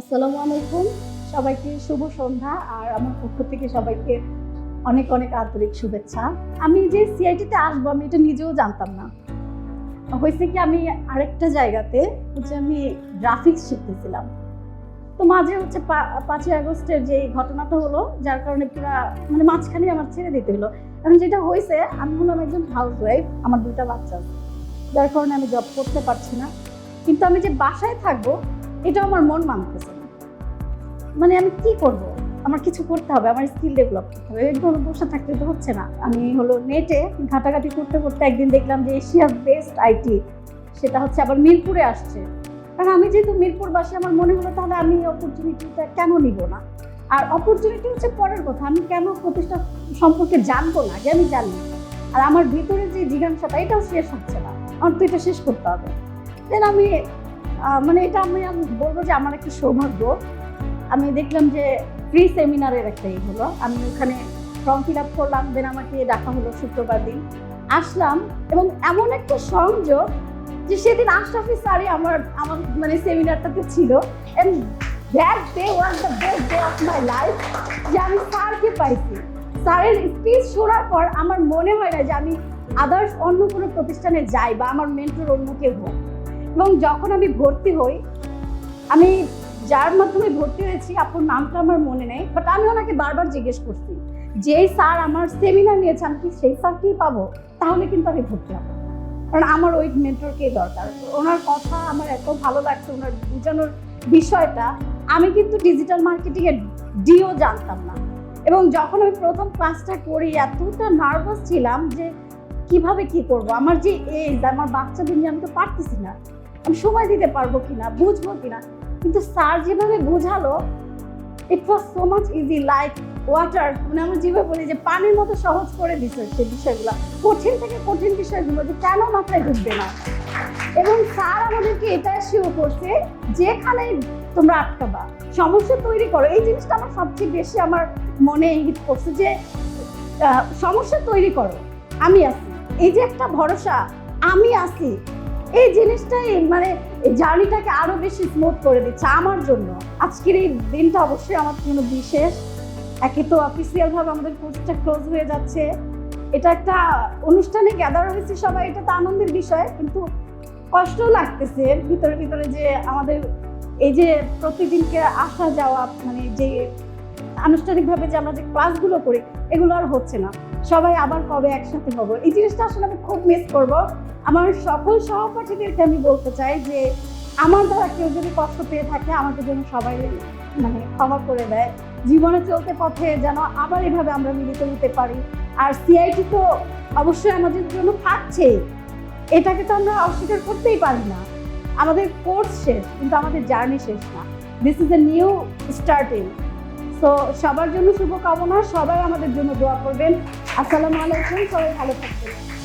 আসসালামু আলাইকুম। সবাইকে শুভ সন্ধ্যা আর আমার পক্ষ থেকে সবাইকে অনেক অনেক আন্তরিক শুভেচ্ছা। আমি যে সিআইটিতে আসব, আমি এটা নিজেও জানতাম না। হয়েছে কি, আমি আরেকটা জায়গাতে হচ্ছে আমি গ্রাফিক্স শিখতেছিলাম। তো মাঝে হচ্ছে পাঁচই আগস্টের যে ঘটনাটা হলো, যার কারণে পুরো মানে মাঝখানে আমার ছেড়ে দিতে হলো। এখন যেটা হয়েছে, আমি হলাম একজন হাউস ওয়াইফ আমার দুইটা বাচ্চা যার কারণে আমি জব করতে পারছি না। কিন্তু আমি যে বাসায় থাকব এটা আমার মন মানতেছে না। মানে আমি কি করব? আমার কিছু করতে হবে, আমার স্কিল ডেভেলপ করতে হবে। এরকম বসে থাকলে তো হচ্ছে না। আমি হলো নেটে ঘাটাঘাটি করতে করতে একদিন দেখলাম যে এশিয়ার বেস্ট আইটি সেটা হচ্ছে আবার মিরপুরে আসছে। কারণ আমি যেহেতু মিরপুরবাসী, আমার মনে হলো তাহলে আমি এই অপরচুনিটিটা কেন নিব না? আর অপরচুনিটি হচ্ছে পরের কথা। আমি কেন প্রতিষ্ঠা সম্পর্কে জানব না? যে আমি জানি। আর আমার ভিতরে যে জিজ্ঞাসাটা, এটাও শেষ হচ্ছে না। আমার তো এটা শেষ করতে হবে। দেন আমি মানে এটা আমি বলব যে আমার একটা সৌভাগ্য। আমি দেখলাম যে ফ্রি সেমিনারের একটা ই হলো। আমি ওখানে ফর্ম ফিল আপ করলাম দেন আমাকে ডাকা হলো শুক্রবার দিন। আসলাম এবং এমন একটা সংযোগ যে সেদিন আশরাফি স্যারই আমার আমার মানে সেমিনারটাতে ছিল। That day the my life যে আমি স্যারকে পাইছি। স্যারের স্পিচ শোনার পর আমার মনে হয় না যে আমি আদার্স অন্য কোনো প্রতিষ্ঠানে যাই বা আমার মেন্টর অন্য কেউ হোক। এবং যখন আমি ভর্তি হই, আমি যার মাধ্যমে ভর্তি হয়েছি, আপুর নামটা আমার মনে নেই বাট আমি ওনাকে বারবার জিজ্ঞেস করছি, যেই স্যার আমার সেমিনার নিয়েছে, আমি কি সেই স্যারকেই পাবো? তাহলে কিন্তু আমি ভর্তি হব। কারণ আমার ওই মেন্টরকেই দরকার। ওনার কথা আমার এত ভালো লাগছে, ওনার বোঝানোর বিষয়টা, আমি কিন্তু ডিজিটাল মার্কেটিংয়ের ডিও জানতাম না। এবং যখন আমি প্রথম ক্লাসটা করি, এতটা নার্ভাস ছিলাম যে কীভাবে কি করব? আমার যে এজ আমার বাচ্চাদের নিয়ে আমি তো পারতেছি না। সময় দিতে পারব কিনা, বুঝব কিনা। কিন্তু স্যার যেভাবে বোঝালো it was so much easy like water মানে আমরা যেভাবে বলি যে পানির মতো সহজ করে দিছে সেই বিষয়গুলো, কঠিন থেকে কঠিন বিষয়গুলো যে কেন মাথায় ঢুকবে না। এবং স্যার আমাদেরকে এটা শিও করছে, যেখানে তোমরা আটকাবা, সমস্যা তৈরি করো। এই জিনিসটা আমার সবচেয়ে বেশি আমার মনে হিট করছে যে সমস্যা তৈরি করো। আমি আছি। এই যে একটা ভরসা, আমি আছি। এই জিনিসটাই মানে জার্নিটাকে আরও বেশি স্মুথ করে দিচ্ছে আমার জন্য। আজকের এই দিনটা অবশ্যই আমার জন্য বিশেষ। একে তো অফিসিয়াল ভাবে আমাদের কোর্সটা ক্লোজ হয়ে যাচ্ছে। এটা একটা অনুষ্ঠানে গ্যাদার হয়েছে সবাই, এটা তো আনন্দের বিষয়, কিন্তু কষ্ট লাগতেছে। ভিতরে ভিতরে যে আমাদের এই যে প্রতিদিনকে আসা যাওয়া মানে যে আনুষ্ঠানিকভাবে যে আমরা যে ক্লাসগুলো করি, এগুলো আর হচ্ছে না। সবাই আবার কবে একসাথে হব? এই জিনিসটা আসলে আমি খুব মিস করব। আমার সকল সহপাঠীদেরকে আমি বলতে চাই যে, আমার দ্বারা কেউ যদি কষ্ট পেয়ে থাকে, আমাকে যেন সবাই মানে ক্ষমা করে দেয়। জীবনে চলতে পথে যেন আবার এভাবে আমরা মিলিত হতে পারি। আর সিআইটি তো অবশ্যই আমাদের জন্য থাকছে এটাকে তো আমরা অস্বীকার করতেই পারি না। আমাদের কোর্স শেষ, কিন্তু আমাদের জার্নি শেষ না। This is a new starting so সবার জন্য শুভকামনা, সবাই আমাদের জন্য দোয়া করবেন। আসসালামু আলাইকুম, সবাই ভালো থাকবেন।